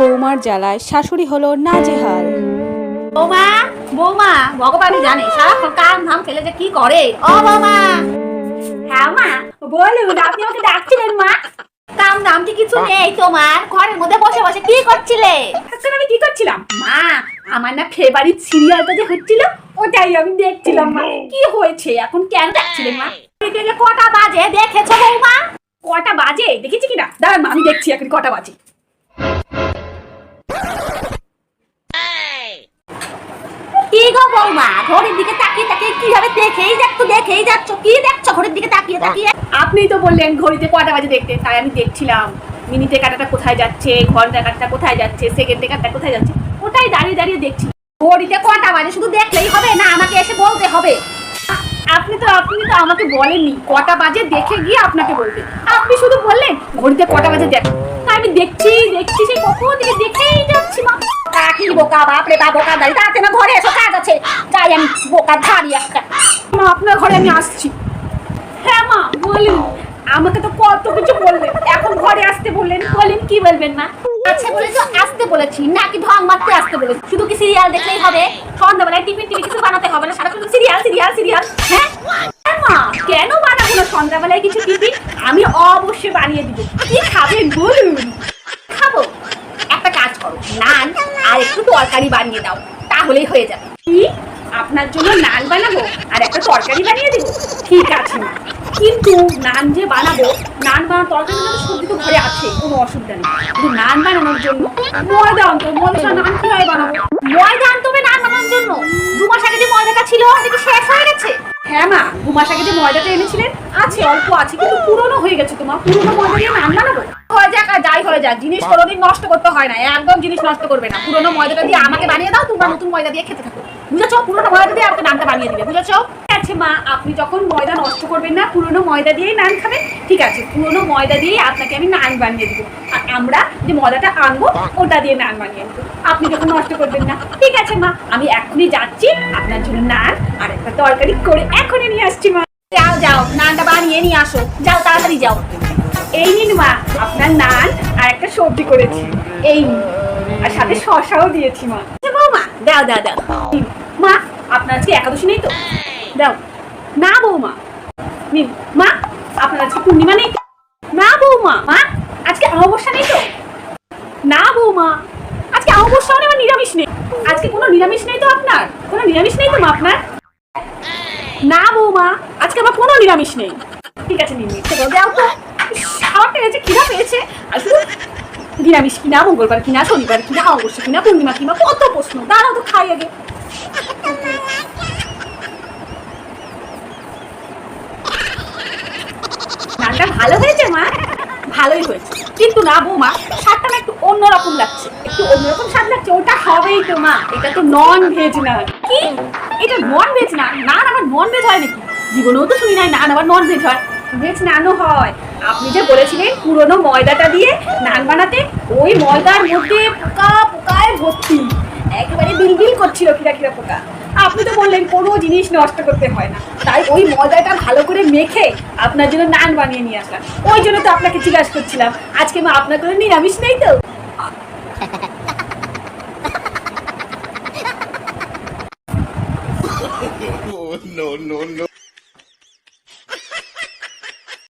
বৌমার জ্বালায় শাশুড়ি হলো নাজেহাল। বৌমা বৌমা ভগবানই জানে সারাক্ষণ কাম ধাম ফেলে যে কি করে। ও বৌমা। হ্যাঁ মা বলুন আপনি আমাকে ডাকছিলেন মা? কাম ধাম কি কিছু নেই তোমার? ঘরের মধ্যে বসে বসে কি করছিলে? আমি কি করছিলাম? মা আমার না ফেভারিট সিরিয়ালটা যে হচ্ছিল ওটাই আমি দেখছিলাম মা। কি হয়েছে? এখন কেন ডাকছিলেন মা? কটা বাজে দেখেছ বৌমা? কটা বাজে? দেখেছি কিনা? দাঁড়ান মা আমি দেখছি এখন কটা বাজে। গো বৌমা ঘড়ির দিকে তাকিয়ে তাকিয়ে কীভাবে দেখেই যাচ্ছ দেখেই যাচ্ছ কি দেখছ ঘড়ির দিকে তাকিয়ে তাকিয়ে? আপনিই তো বললেন ঘড়িতে কটা বাজে দেখতে তাই আমি দেখছিলাম। মিনিটে কাটাটা কোথায় যাচ্ছে ঘণ্টা কাটাটা কোথায় যাচ্ছে সেকেন্ডে কাটাটা কোথায় যাচ্ছে ওটাই দাঁড়িয়ে দাঁড়িয়ে দেখছি। ঘড়িতে কটা বাজে শুধু দেখলেই হবে না আমাকে এসে বলতে হবে? আপনি তো আপনি তো আমাকে বলেননি কটা বাজে দেখে গিয়ে আপনাকে বলতে। আপনি শুধু বললেন ঘড়িতে কটা বাজে দেখ। আমি দেখছি দেখছি সেই কখন থেকে দেখেই যাচ্ছি মা। কাকি বোকা বাপরে বা বোকা দাঁড়িয়ে তাতে না ঘরে এসো কাজ আছে। যাই আমি বোকা ধারি একটা। মা আপনার ঘরে আমি আসছি। হ্যাঁ মা বলুন। আমাকে তো কত কিছু বললেন। এখন ঘরে আসতে বললেন। বলেন কি বলবেন না আচ্ছা বলেছ আসতে বলেছি। নাকি ঢং মারতে আসতে বলেছি। শুধু কি সিরিয়াল দেখলেই হবে? সন্ধ্যাবেলায় টিফিন টিভি কিছু বানাতে হবে না। সারাক্ষণ সিরিয়াল সিরিয়াল সিরিয়াল হ্যাঁ? হ্যাঁ মা কেন বানাবো না? সন্ধ্যাবেলায় কিছু টিফিন আমি অবশ্যই বানিয়ে দিব। কি খাবেন বলুন খাব একটা কাজ করো নান আর একটু তরকারি বানিয়ে দাও, তাহলেই হয়ে যাবে। কি? আপনার জন্য নান বানাবো আর একটা তরকারি বানিয়ে দেবো? ঠিক আছে কিন্তু নান যে বানাবো, নান বানানোর তরকারি বানানো সবজি তো ঘরে আছে, কোনো অসুবিধা নেই। কিন্তু নান বানানোর জন্য ময়দা আনতো ময়দা নান কীভাবে বানাবো? ময়দা আনতে হবে নান বানানোর জন্য। দু মাস আগে যে ময়দাটা ছিল, সেটা হয়ে মা, দু যে ময়দাটা এনেছিলেন, আছে, অল্প আছে, কিন্তু পুরনো হয়ে গেছে তোমার পুরনো ময়দা দিয়ে নান বানাবো? হয়ে যাক আর যাই হয়ে যাক, জিনিস কোনোদিন নষ্ট করতে হয় না, একদম জিনিস নষ্ট করবে না। পুরনো ময়দাটা দিয়ে আমাকে বানিয়ে দাও, তোমরা নতুন ময়দা দিয়ে খেতে থাকো। বুঝেছ? পুরনো ময়দা দিয়ে আমাকে নানটা বানিয়ে দিবে, বুঝেছ? আছে মা, আপনি যখন ময়দা নষ্ট করবেন না, পুরনো ময়দা দিয়েই নান খাবেন। ঠিক আছে, পুরনো ময়দা দিয়েই আপনাকে আমি নান বানিয়ে দেবো। আর আমরা যে ময়দাটা আনব, ওটা দিয়ে নান বানিয়ে দেবো আপনি যখন নষ্ট করবেন না, ঠিক আছে মা, আমি এখনই যাচ্ছি, আপনার জন্য একটা তরকারি করে এখনই নিয়ে আসছি মা। যাও যাও নানটা বানিয়ে নিয়ে আসো। যাও তাড়াতাড়ি যাও। এই নিন মা আপনার নান আর একটা সবজি করেছি। এই আর সাথে শশাও দিয়েছি মা। আচ্ছা, বৌমা দাও দাও দাও। মা আপনার আজকে একাদশী নেই তো? দাও। না বৌমা। নিন। মা আপনার আজকে পূর্ণিমা নেই? না বৌমা। মা আজকে অমাবস্যা নেই তো? না বৌমা। আজকে অমাবস্যাও নেই আমার নিরামিষ নেই। আজকে কোনো নিরামিষ নেই তো আপনার? কোনো নিরামিষ নেই তো মা আপনার? না বৌমা, আজকে আমার কোনো নিরামিষ নেই। ঠিক আছে দাও তো। খাওয়া পেয়েছে নিরামিষ কিনা, মঙ্গলবার কিনা, শনিবার কিনা অবশ্য কিনা, পূর্ণিমা কিনা, কত প্রশ্ন। দাঁড়াও তো, খাই আগে। ভালো হয়েছে? ভালোই হয়েছে। কিন্তু না বৌমা, স্বাদটা না একটু অন্যরকম লাগছে। একটু অন্যরকম স্বাদ লাগছে, ওটা হবেই তো, মা। এটা তো নন ভেজ না। কি? এটা নন ভেজ না না, আমার নন ভেজ হয় নাকি? জীবনেও তো শুনি নাই নান আবার নন ভেজ হয়। ভেজ নানও হয়। আপনি যে বলেছিলেন পুরনো ময়দাটা দিয়ে নান বানাতে, ওই ময়দার মধ্যে পোকা, পোকায় ভর্তি। একেবারে বিলবিল করছিল কিরা কিরা পোকা। আপনি তো বললেন কোনো জিনিস নষ্ট করতে হয় না। তাই ওই ময়দাটা ভালো করে মেখে আপনার জন্য নান বানিয়ে নিয়ে আসলাম। ওই জন্য তো আপনাকে জিজ্ঞাসা করছিলাম। আজকে মা আপনার কোনো নিরামিষ নেই তো? Oh, no, no, no.